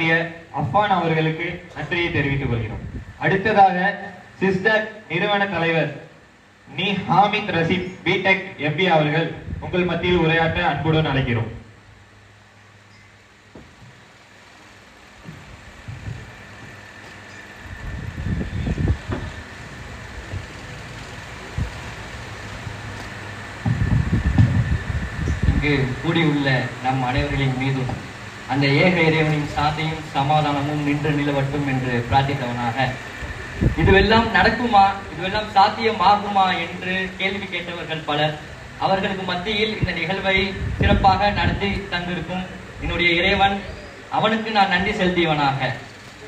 உரையாற்றிய அஃபான் அவர்களுக்கு நன்றியை தெரிவித்துக் கொள்கிறோம். அடுத்ததாக சிஸ்டர் நிறுவன தலைவர் நீ ஹாமித் ரசீப் பிடெக் எம்பி அவர்கள் உங்கள் மத்தியில் உரையாற்ற அன்புடன் அழைக்கிறோம். இங்கு கூடியுள்ள நம் அனைவர்களின் மீதும் அந்த ஏக இறைவனின் சாந்தியும் சமாதானமும் நின்று நிலவட்டும் என்று பிரார்த்தித்தவனாக. இதுவெல்லாம் நடக்குமா? இதுவெல்லாம் சாத்தியமாகுமா என்று கேள்வி கேட்டவர்கள் பலர் அவர்களுக்கு மத்தியில் இந்த நிகழ்வை சிறப்பாக நடத்தி தந்திருக்கும் என்னுடைய இறைவன் அவனுக்கு நான் நன்றி செலுத்தியவனாக.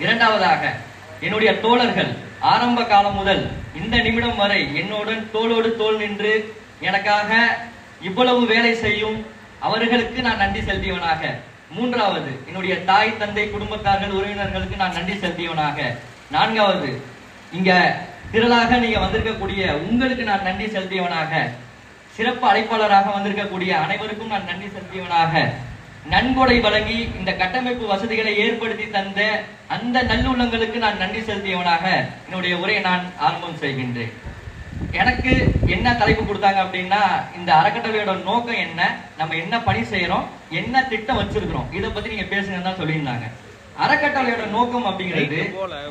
இரண்டாவதாக என்னுடைய தோழர்கள் ஆரம்ப காலம் முதல் இந்த நிமிடம் வரை என்னுடன் தோளோடு தோள் நின்று எனக்காக இவ்வளவு வேலை செய்யும் அவர்களுக்கு நான் நன்றி செலுத்தியவனாக. மூன்றாவது என்னுடைய தாய் தந்தை குடும்பத்தார்கள் உறவினர்களுக்கு நான் நன்றி செலுத்தியவனாக. நான்காவது இங்க திரளாக நீங்க வந்திருக்கக்கூடிய உங்களுக்கு நான் நன்றி செலுத்தியவனாக. சிறப்பு அழைப்பாளராக வந்திருக்கக்கூடிய அனைவருக்கும் நான் நன்றி செலுத்தியவனாக. நன்கொடை வழங்கி இந்த கட்டமைப்பு வசதிகளை ஏற்படுத்தி தந்த அந்த நல்லுள்ளங்களுக்கு நான் நன்றி செலுத்தியவனாக. என்னுடைய உரையை நான் ஆரம்பம் செய்கின்றேன். எனக்கு என்ன தலைப்பு கொடுத்தாங்க அப்படின்னா இந்த அறக்கட்டளையோட நோக்கம் என்ன நம்ம என்ன பணி செய்யறோம் என்ன திட்டம் வச்சிருக்கிறோம் இதை பத்தி நீங்க பேசுங்கன்னு தான் சொல்லியிருந்தாங்க. அறக்கட்டளையோட நோக்கம் அப்படிங்கிறது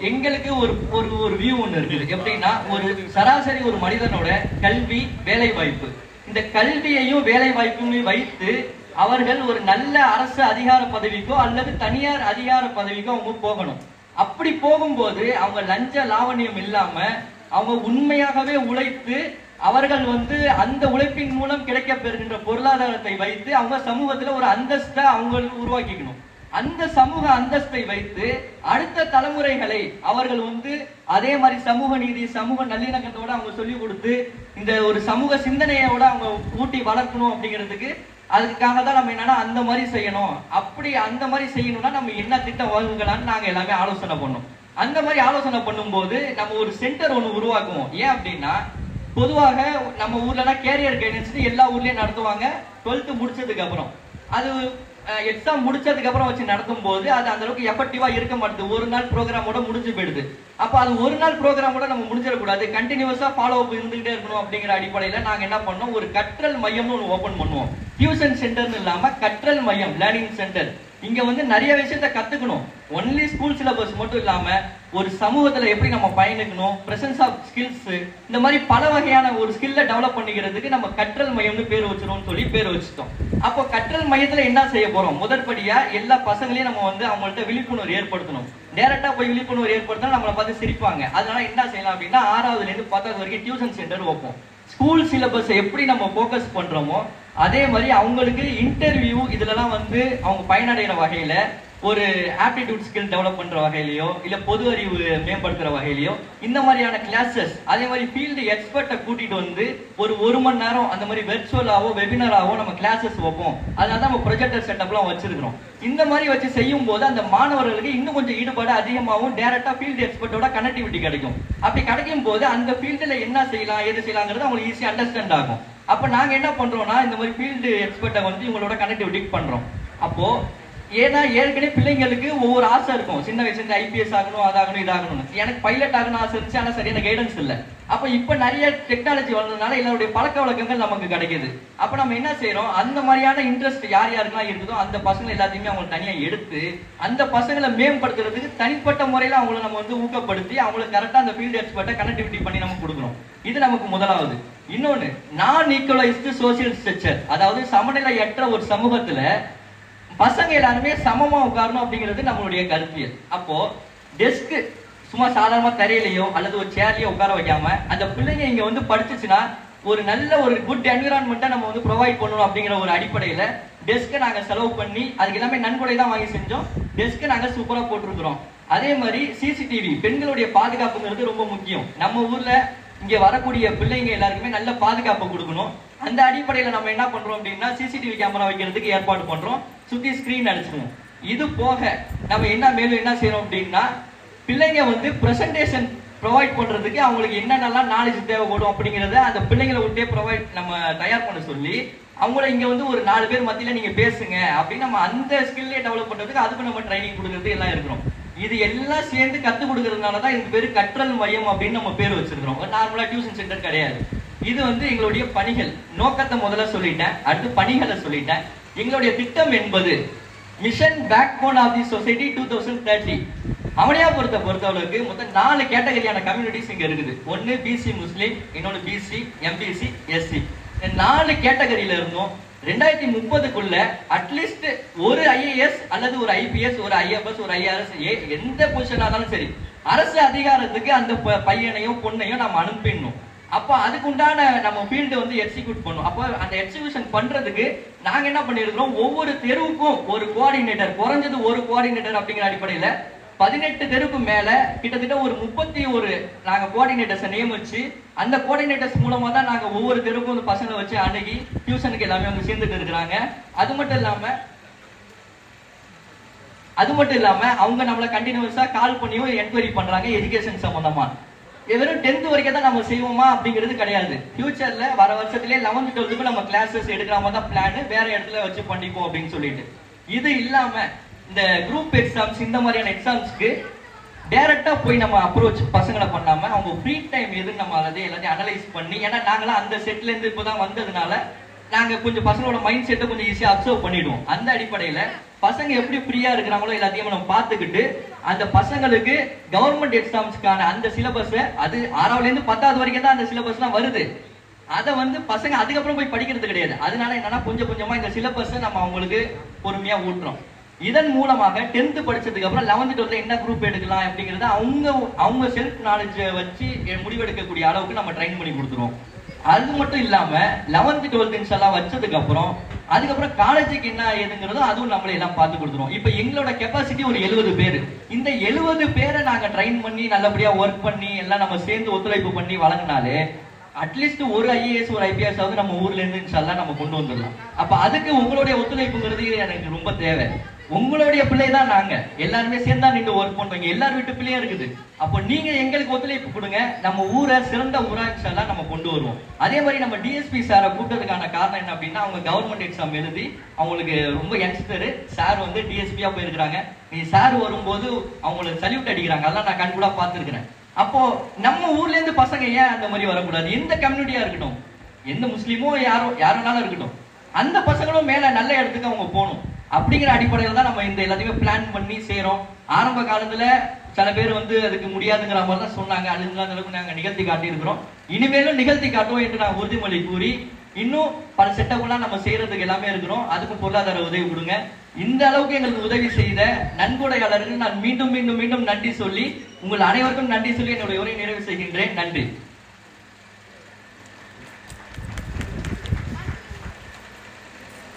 எங்களுக்கு ஒரு ஒரு ஒரு வியூ ஒண்ணு இருக்குது எப்படின்னா ஒரு சராசரி ஒரு மனிதனோட கல்வி வேலை வாய்ப்பு இந்த கல்வியையும் வேலை வாய்ப்பையும் வைத்து அவர்கள் ஒரு நல்ல அரசு அதிகார பதவிக்கோ அல்லது தனியார் அதிகார பதவிக்கோ அவங்க போகணும். அப்படி போகும்போது அவங்க லஞ்ச லாவண்யம் இல்லாம அவங்க உண்மையாகவே உழைத்து அவர்கள் வந்து அந்த உழைப்பின் மூலம் கிடைக்க பெறுகின்ற பொருளாதாரத்தை வைத்து அவங்க சமூகத்துல ஒரு அந்தஸ்தை அவங்களுக்கு உருவாக்கிக்கணும். அந்த சமூக அந்தஸ்தை வைத்து அடுத்த தலைமுறைகளை அவர்கள் வந்து அதே மாதிரி சமூக நீதி சமூக நல்லிணக்கத்தோட அவங்க சொல்லி கொடுத்து இந்த ஒரு சமூக சிந்தனையோட அவங்க ஊட்டி வளர்க்கணும் அப்படிங்கிறதுக்கு அதுக்காக தான் நம்ம என்னன்னா அந்த மாதிரி செய்யணும். அப்படி அந்த மாதிரி செய்யணும்னா நம்ம என்ன திட்டம் வகுக்கலாம்னு நாங்க எல்லாமே ஆலோசனை பண்ணோம். அந்த மாதிரி ஆலோசனை பண்ணும்போது நம்ம ஒரு சென்டர் ஒன்று உருவாக்குவோம். ஏன் அப்படின்னா பொதுவாக நம்ம ஊர்லலாம் கேரியர் கைடன்ஸ் எல்லா ஊர்லயும் நடத்துவாங்க. டுவெல்த்து முடிச்சதுக்கு அப்புறம். அது எக்ஸாம் முடிச்சதுக்கு அப்புறம் வச்சு நடத்தும் போது அது அந்த அளவுக்கு எஃபெக்டிவா இருக்க மாட்டுது. ஒரு நாள் ப்ரோக்ராமோட முடிஞ்சு போயிடுது. அப்ப அது ஒரு நாள் ப்ரோக்ராமோட நம்ம முடிஞ்சிடக்கூடாது. கண்டினியூஸா ஃபாலோ அப் இருந்துகிட்டே இருக்கணும் அப்படிங்கிற அடிப்படையில நாங்க என்ன பண்ணோம்? ஒரு கற்றல் மையம்னு ஒன்று ஓபன் பண்ணுவோம். டியூஷன் சென்டர்னு இல்லாம கற்றல் மையம் லேர்னிங் சென்டர் இங்க வந்து நிறைய விஷயத்த கத்துக்கணும். ஒன்லி ஸ்கூல் சிலபஸ் மட்டும் இல்லாம ஒரு சமூகத்துல எப்படி நம்ம பயணிக்கணும் பிரசன்ஸ் ஆஃப் ஸ்கில்ஸ் இந்த மாதிரி பல வகையான ஒரு ஸ்கில்ல டெவலப் பண்ணிக்கிறதுக்கு நம்ம கற்றல் மையம்னு பேர் வச்சிருவோம்னு சொல்லி பேர் வச்சுட்டோம். அப்போ கற்றல் மையத்துல என்ன செய்ய போறோம்? முதற்படியா எல்லா பசங்களையும் நம்ம வந்து அவங்கள்ட்ட விழிப்புணர்வு ஏற்படுத்தணும். டேரக்டா போய் விழிப்புணர்வு ஏற்படுத்தினா நம்மளை பார்த்து சிரிப்பாங்க. அதனால என்ன செய்யலாம் அப்படின்னா ஆறாவதுல இருந்து பத்தாவது வரைக்கும் டியூஷன் சென்டர் வைப்போம். ஸ்கூல் சிலபஸ் எப்படி நம்ம ஃபோக்கஸ் பண்றோமோ அதே மாதிரி அவங்களுக்கு இன்டர்வியூ இதுலலாம் வந்து அவங்க பயனடைகிற வகையில ஒரு ஆப்டிடியூட் ஸ்கில் டெவலப் பண்ற வகையிலயோ இல்ல பொது அறிவு மேம்படுத்துற வகையிலயோ இந்த மாதிரியான கிளாஸஸ் அதே மாதிரி ஃபீல்டு எக்ஸ்பர்ட்டை கூட்டிட்டு வந்து ஒரு ஒரு மணி நேரம் அந்த மாதிரி வெர்ச்சுவலாவோ வெபினராவோ நம்ம கிளாஸஸ் வைப்போம். அதனால தான் நம்ம ப்ரொஜெக்டர் செட்டப்லாம் வச்சிருக்கிறோம். இந்த மாதிரி வச்சு செய்யும் போது அந்த மாணவர்களுக்கு இன்னும் கொஞ்சம் ஈடுபாடு அதிகமாகவும் டேரக்டா ஃபீல்டு எக்ஸ்பர்ட்டோட கனெக்டிவிட்டி கிடைக்கும். அப்படி கிடைக்கும் போது அந்த ஃபீல்டுல என்ன செய்யலாம் எது செய்யலாங்கிறது அவங்களுக்கு ஈஸியாக அண்டர்ஸ்டாண்ட் ஆகும். அப்ப நாங்க என்ன பண்றோம்னா இந்த மாதிரி ஃபீல்டு எக்ஸ்பர்ட்டை வந்து இவங்களோட கனெக்டிவிட்டி பண்றோம். அப்போ ஏன்னா ஏற்கனவே பிள்ளைங்களுக்கு ஒவ்வொரு ஆசை இருக்கும். சின்ன வயசுல இருந்து ஐபிஎஸ் ஆகணும் அதாகணும் இதாகணும் எனக்கு பைலட் ஆகணும் ஆசை இருந்துச்சு ஆனா சரியான கைடன்ஸ் இல்ல. அப்ப இப்ப நிறைய டெக்னாலஜி வளர்ந்ததுனால எல்லாருடைய பழக்க வழக்கங்கள் நமக்கு கிடைக்குது. அப்ப நம்ம என்ன செய்யறோம் அந்த மாதிரியான இன்ட்ரெஸ்ட் யார் யாருக்கெல்லாம் இருக்குதோ அந்த பசங்க எல்லாத்தையுமே அவங்க தனியா எடுத்து அந்த பசங்களை மேம்படுத்துறதுக்கு தனிப்பட்ட முறையில அவங்கள நம்ம வந்து ஊக்கப்படுத்தி அவங்களுக்கு கரெக்டா அந்த ஃபீல்டு எக்ஸ்பர்ட்டை கனெக்டிவிட்டி பண்ணி நம்ம கொடுக்குறோம் இது நமக்கு முதலாவது. இன்னொன்னு நான் ஈக்குவலைஸ்டு சோசியல் ஸ்ட்ரக்சர் அதாவது சமநிலையற்ற ஒரு சமூகத்துல பசங்க எல்லாருமே சமமா உட்காரணும் அப்படிங்கிறது நம்மளுடைய கருத்தியல் அப்போ டெஸ்க் சும்மா சாதாரணமா தரையிலையோ அல்லது ஒரு சேர்லயோ உட்கார வைக்காம அந்த பிள்ளைங்க இங்க வந்து படிச்சுச்சுன்னா ஒரு நல்ல ஒரு குட் என்விரான்மெண்ட்டை நம்ம வந்து ப்ரொவைட் பண்ணணும் அப்படிங்கிற ஒரு அடிப்படையில டெஸ்க்கை நாங்க செலவு பண்ணி அதுக்கு எல்லாமே நன்கொடை தான் வாங்கி செஞ்சோம். டெஸ்க்கை நாங்க சூப்பரா போட்டிருக்கிறோம். அதே மாதிரி சிசிடிவி பெண்களுடைய பாதுகாப்புங்கிறது ரொம்ப முக்கியம். நம்ம ஊர்ல இங்க வரக்கூடிய பிள்ளைங்க எல்லாருக்குமே நல்ல பாதுகாப்பு கொடுக்கணும். அந்த அடிப்படையில நம்ம என்ன பண்றோம் அப்படின்னா சிசிடிவி கேமரா வைக்கிறதுக்கு ஏற்பாடு பண்றோம். சுத்தி ஸ்கிரீன் அடிச்சிருவோம். இது போக நம்ம என்ன மேலும் என்ன செய்யறோம் அப்படின்னா பிள்ளைங்க வந்து பிரசன்டேஷன் ப்ரொவைட் பண்றதுக்கு அவங்களுக்கு என்னென்னலாம் நாலேஜ் தேவைப்படும் அப்படிங்கறத அந்த பிள்ளைங்களை விட்டே ப்ரொவைட் நம்ம தயார் பண்ண சொல்லி அவங்கள இங்க வந்து ஒரு நாலு பேர் மத்தியில நீங்க பேசுங்க அப்படின்னு நம்ம அந்த ஸ்கில்லே டெவலப் பண்றதுக்கு அதுக்கு நம்ம ட்ரைனிங் கொடுக்கறது எல்லாம் இருக்கிறோம். இது எல்லாம் சேர்ந்து கற்றுக் கொடுக்கறதுனால தான் இதுக்கு பேர் கற்றல் மையம் அப்படின்னு நம்ம பேர் வச்சிருக்கிறோம். நார்மலாக டியூஷன் சென்டர் கிடையாது. இது வந்து எங்களுடைய பணிகள். நோக்கத்தை முதல்ல சொல்லிட்டேன். அடுத்து பணிகளை சொல்லிட்டேன். எங்களுடைய திட்டம் என்பது mission backbone of the society two thousand thirty அவனியாபுரத்தை பொறுத்தளவுக்கு மொத்தம் நாலு கேட்டகரியான கம்யூனிட்டிஸ் இங்கே இருக்குது. ஒன்று பிசி முஸ்லீம் இன்னொன்று பிசி எம்பிசி எஸ்சி நாலு கேட்டகரியில இருந்தும் ரெண்டாயிரத்தி முப்பதுக்குள்ள அட்லீஸ்ட் ஒரு ஐஏஎஸ் அல்லது ஒரு ஐபிஎஸ் ஒரு ஐஎஃப்எஸ் ஒரு ஐஆர்எஸ் எந்த பொசிஷனா இருந்தாலும் சரி அரசு அதிகாரத்துக்கு அந்த ப- பையனையும் பொண்ணையும் நம்ம அனுப்பிடணும். அப்போ அதுக்குண்டான நம்ம ஃபீல்டு வந்து எக்ஸிக்யூட் பண்ணும். அப்போ அந்த எக்ஸிக்யூஷன் பண்றதுக்கு நாங்க என்ன பண்ணிருக்கிறோம் ஒவ்வொரு தெருவுக்கும் ஒரு கோஆர்டினேட்டர் குறைஞ்சது ஒரு கோஆர்டினேட்டர் அப்படிங்கிற அடிப்படையில பதினெட்டு தெருக்கு மேல கிட்டத்தட்ட ஒரு முப்பத்தி ஒரு நாங்க கோஆர்டினேட்டர்ஸை நியமிச்சு அந்த கோஆர்டினேட்டர்ஸ் மூலமா தான் நாங்க ஒவ்வொரு தெருக்கும் வந்து பசங்களை வச்சு அணுகி டியூஷனுக்கு எல்லாமே வந்து சேர்ந்துட்டு இருக்கிறாங்க. அது மட்டும் இல்லாம அது மட்டும் இல்லாம அவங்க நம்மள கண்டினியூஸா கால் பண்ணியும் என்கொயரி பண்றாங்க எஜுகேஷன் சம்பந்தமா. இது வெறும் டென்த் வரைக்கும் தான் நம்ம செய்வோமா அப்படிங்கிறது கிடையாது. ஃபியூச்சர்ல வர வருஷத்துலயே லெவன்த் டுவெல்த்துக்கு நம்ம கிளாஸஸ் எடுக்கிற மாதிரி தான் பிளான் வேற இடத்துல வச்சு பண்ணிப்போம் அப்படின்னு சொல்லிட்டு. இது இல்லாம இந்த குரூப் எக்ஸாம்ஸ் இந்த மாதிரியான எக்ஸாம்ஸ்க்கு டேரெக்டாக போய் நம்ம அப்ரோச் பசங்களை பண்ணாம அவங்க ஃப்ரீ டைம் எதுன்னு நம்ம அதை எல்லாத்தையும் அனலைஸ் பண்ணி ஏன்னா நாங்களாம் அந்த செட்ல இருந்து இப்பதான் வந்ததுனால நாங்க கொஞ்சம் பசங்களோட மைண்ட் செட்டை கொஞ்சம் ஈஸியா அப்சர்வ் பண்ணிடுவோம். அந்த அடிப்படையில பசங்க எப்படி ஃப்ரீயா இருக்கிறாங்களோ எல்லாத்தையும் நம்ம பார்த்துக்கிட்டு அந்த பசங்களுக்கு கவர்மெண்ட் எக்ஸாம்ஸ்க்கான அந்த சிலபஸ் அது ஆறாவதுல இருந்து பத்தாவது வரைக்கும் தான் அந்த சிலபஸ்லாம் வருது. அதை வந்து பசங்க அதுக்கப்புறம் போய் படிக்கிறது கிடையாது. அதனால என்னன்னா கொஞ்சம் கொஞ்சமா இந்த சிலபஸை நம்ம அவங்களுக்கு பொறுமையா ஊட்டுறோம். இதன் மூலமாக டென்த் படிச்சதுக்கு அப்புறம் லெவன்த் டுவெல்த் என்ன குரூப் எடுக்கலாம் அப்படிங்கறத அவங்க அவங்க செல்ஃப் நாலேஜ் வச்சு முடிவெடுக்கக்கூடிய அளவுக்கு நம்ம ட்ரைன் பண்ணி கொடுத்துருவோம். அது மட்டும் இல்லாம லெவன்த் டுவெல்த் எல்லாம் வச்சதுக்கு அப்புறம் அதுக்கப்புறம் காலேஜுக்கு என்ன ஏதுங்கிறதும் அதுவும் நம்மளே எல்லாம் பார்த்து கொடுத்துருவோம். இப்போ எங்களோட கெப்பாசிட்டி ஒரு எழுபது பேர். இந்த எழுபது பேரை நாங்க ட்ரைன் பண்ணி நல்லபடியா ஒர்க் பண்ணி எல்லாம் நம்ம சேர்ந்து ஒத்துழைப்பு பண்ணி வழங்கினாலே அட்லீஸ்ட் ஒரு ஐஏஎஸ் ஒரு ஐபிஎஸ் ஆகுது நம்ம ஊர்ல இருந்து இன்ஷால்லா நம்ம கொண்டு வந்துடலாம். அப்ப அதுக்கு உங்களுடைய ஒத்துழைப்புங்கிறது எனக்கு ரொம்ப தேவை. உங்களுடைய பிள்ளை தான் நாங்க. எல்லாருமே சேர்ந்தா நின்று ஒர்க் பண்றோங்க. எல்லார் வீட்டு பிள்ளையும் இருக்குது. அப்போ நீங்க எங்களுக்கு ஒத்துழைப்பு கொடுங்க. நம்ம ஊரை சிறந்த ஊராட்சியெல்லாம் நம்ம கொண்டு வருவோம். அதே மாதிரி நம்ம டிஎஸ்பி சாரை கூப்பிட்டதுக்கான காரணம் என்ன அப்படின்னா அவங்க கவர்மெண்ட் எக்ஸாம் எழுதி அவங்களுக்கு ரொம்ப யங்ஸ்டர் சார் வந்து டிஎஸ்பியா போயிருக்கிறாங்க. நீ சார் வரும்போது அவங்களுக்கு சல்யூட் அடிக்கிறாங்க. அதெல்லாம் நான் கண்கூடா பார்த்துருக்கிறேன். அப்போ நம்ம ஊர்ல இருந்து பசங்க ஏன் அந்த மாதிரி வரக்கூடாது? எந்த கம்யூனிட்டியா இருக்கட்டும். எந்த முஸ்லீமோ யாரோ யாருனாலும் இருக்கட்டும். அந்த பசங்களும் மேல நல்ல இடத்துக்கு அவங்க போகணும். அப்படிங்கிற அடிப்படையில் தான் நம்ம இந்த எல்லாத்தையுமே பிளான் பண்ணி செய்கிறோம் ஆரம்ப காலத்தில் சில பேர் வந்து அதுக்கு முடியாதுங்கிற மாதிரி தான் சொன்னாங்க. அதுங்க அந்த அளவுக்கு நாங்கள் நிகழ்த்தி காட்டியிருக்கிறோம். இனிமேலும் நிகழ்த்தி காட்டுவோம் என்று நான் உறுதிமொழி கூறி இன்னும் பல செட்டப்லாம் நம்ம செய்யறதுக்கு எல்லாமே இருக்கிறோம். அதுக்கு பொருளாதார உதவி கொடுங்க. இந்த அளவுக்கு எங்களுக்கு உதவி செய்த நன்கொடையாளருக்கு நான் மீண்டும் மீண்டும் மீண்டும் நன்றி சொல்லி உங்கள் அனைவருக்கும் நன்றி சொல்லி என்னுடைய உரை நிறைவு செய்கின்றேன். நன்றி.